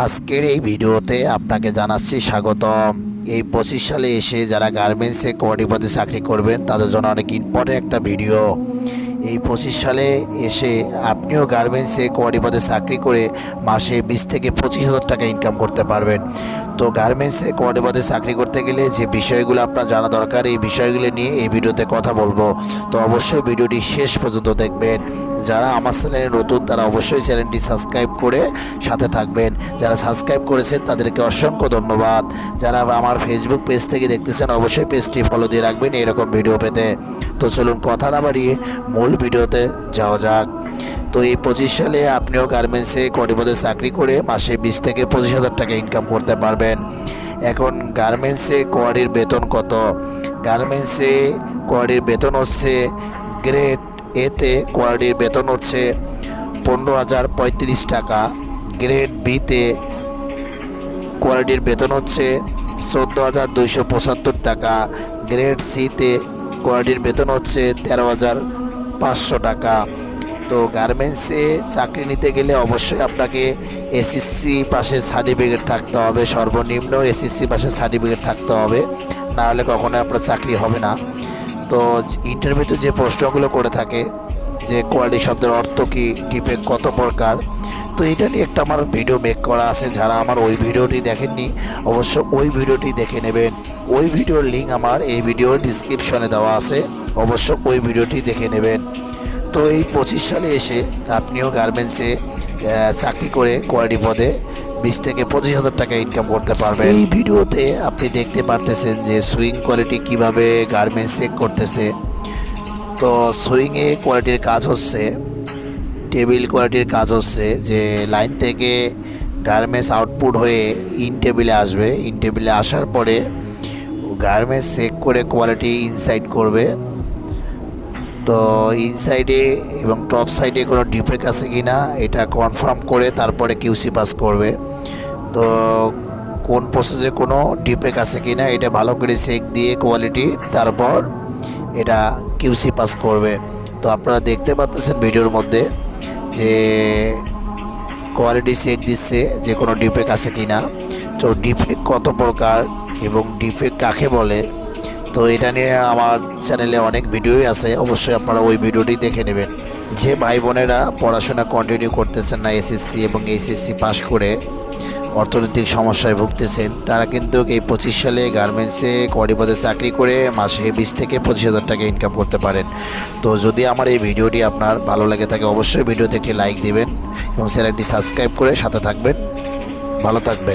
আজকের এই ভিডিওতে আপনাকে জানাচ্ছি স্বাগতম। এই পঁচিশ সালে এসে যারা গার্মেন্টসে কোয়ারি পদে চাকরি করবেন, তাদের জন্য অনেক ইম্পর্টেন্ট একটা ভিডিও এই পঁচিশ সালে এসে আপনিও গার্মেন্টসে কোয়ারি পদে চাকরি করে মাসে বিশ থেকে পঁচিশ হাজার টাকা ইনকাম করতে পারবেন। তো গার্মেন্টসে কোয়ারি পদে চাকরি করতে গেলে যে বিষয়গুলো আপনার জানা দরকার, এই বিষয়গুলো নিয়ে এই ভিডিওতে কথা বলব। তো অবশ্যই ভিডিওটি শেষ পর্যন্ত দেখবেন। যারা আমার চ্যানেলে নতুন, তারা অবশ্যই চ্যানেলটি সাবস্ক্রাইব করে সাথে থাকবেন। যারা সাবস্ক্রাইব করেছেন, তাদেরকে অসংখ্য ধন্যবাদ। যারা আমার ফেসবুক পেজ থেকে দেখতেছেন, অবশ্যই পেজটি ফলো দিয়ে রাখবেন এরকম ভিডিও পেতে। তো চলুন কথা না বাড়িয়ে মূল ভিডিওতে যাওয়া যাক। তো এই পঁচিশ সালে আপনিও গার্মেন্টসে কটিপদে চাকরি করে মাসে বিশ থেকে পঁচিশ হাজার টাকা ইনকাম করতে পারবেন। এখন গার্মেন্টসে কোয়ারির বেতন কত? গার্মেন্টসে কোয়ারির বেতন হচ্ছে গ্রেড এতে কোয়ারির বেতন হচ্ছে পনেরো হাজার পঁয়ত্রিশ টাকা। গ্রেড বিতে কোয়ালিটির বেতন হচ্ছে চোদ্দ হাজার দুইশো পঁচাত্তর টাকা। গ্রেড সিতে কোয়ালিটির বেতন হচ্ছে তেরো হাজার পাঁচশো টাকা। তো গার্মেন্টসে চাকরি নিতে গেলে অবশ্যই আপনাকে এসএসসি পাশে সার্টিফিকেট থাকতে হবে, সর্বনিম্ন এসএসসি পাশে সার্টিফিকেট থাকতে হবে না হলে কখনোই আপনার চাকরি হবে না। তো ইন্টারভিউতে যে প্রশ্নগুলো করে থাকে, যে কোয়ালিটি শব্দের অর্থ কী ডিপে কত প্রকার তো এটা নিয়ে একটা আমার ভিডিও মেক করা আছে, যারা আমার ওই ভিডিওটি দেখেননি, অবশ্য ওই ভিডিওটি দেখে নেবেন। ওই ভিডিওর লিঙ্ক আমার এই ভিডিওর ডিসক্রিপশনে দেওয়া আছে, অবশ্য ওই ভিডিওটি দেখে নেবেন। তো এই পঁচিশ সালে এসে আপনিও গার্মেন্টসে চাকরি করে কোয়ালিটি পদে বিশ থেকে পঁচিশ হাজার টাকা ইনকাম করতে পারবেন। এই ভিডিওতে আপনি দেখতে পারতেছেন যে সুইং কোয়ালিটি কীভাবে গার্মেন্টস চেক করতেছে। তো সুইংয়ে কোয়ালিটির কাজ হচ্ছে টেবিল কোয়ালিটির কাজ হচ্ছে যে লাইন থেকে গার্মেন্টস আউটপুট হয়ে ইন টেবিলে আসবে। ইন টেবিলে আসার পরে গার্মেন্টস চেক করে কোয়ালিটি ইনসাইড করবে। তো ইনসাইডে এবং টপ সাইডে কোনো ডিফেক্ট আছে কি না এটা কনফার্ম করে তারপরে কিউসি পাস করবে। তো কোন প্রসেসে কোনো ডিফেক্ট আছে কি না এটা ভালো করে চেক দিয়ে কোয়ালিটি তারপর এটা কিউসি পাস করবে। তো আপনারা দেখতে পাচ্ছেন ভিডিওর মধ্যে। যে কোয়ালিটি চেক দিচ্ছে যে কোনো ডিফেক্ট আছে কি না তো ডিফেক্ট কত প্রকার এবং ডিফেক্ট কাকে বলে? তো এটা নিয়ে আমার চ্যানেলে অনেক ভিডিওই আছে, অবশ্যই আপনারা ওই ভিডিওটি দেখে নেবেন। যে ভাই বোনেরা পড়াশোনা কন্টিনিউ করতেছেন না এসএসসি এবং এইচএসসি পাশ করে অর্থনৈতিক সমস্যায় ভুগতেছেন। তারা কিন্তু এই পঁচিশ সালে গার্মেন্টসে কড়িপদে চাকরি করে মাসে বিশ থেকে পঁচিশ হাজার টাকা ইনকাম করতে পারেন। তো যদি আমার এই ভিডিওটি আপনার ভালো লাগে থাকে, অবশ্যই ভিডিওতে একটি লাইক দিবেন এবং চ্যানেলটি সাবস্ক্রাইব করে সাথে থাকবেন। ভালো থাকবেন।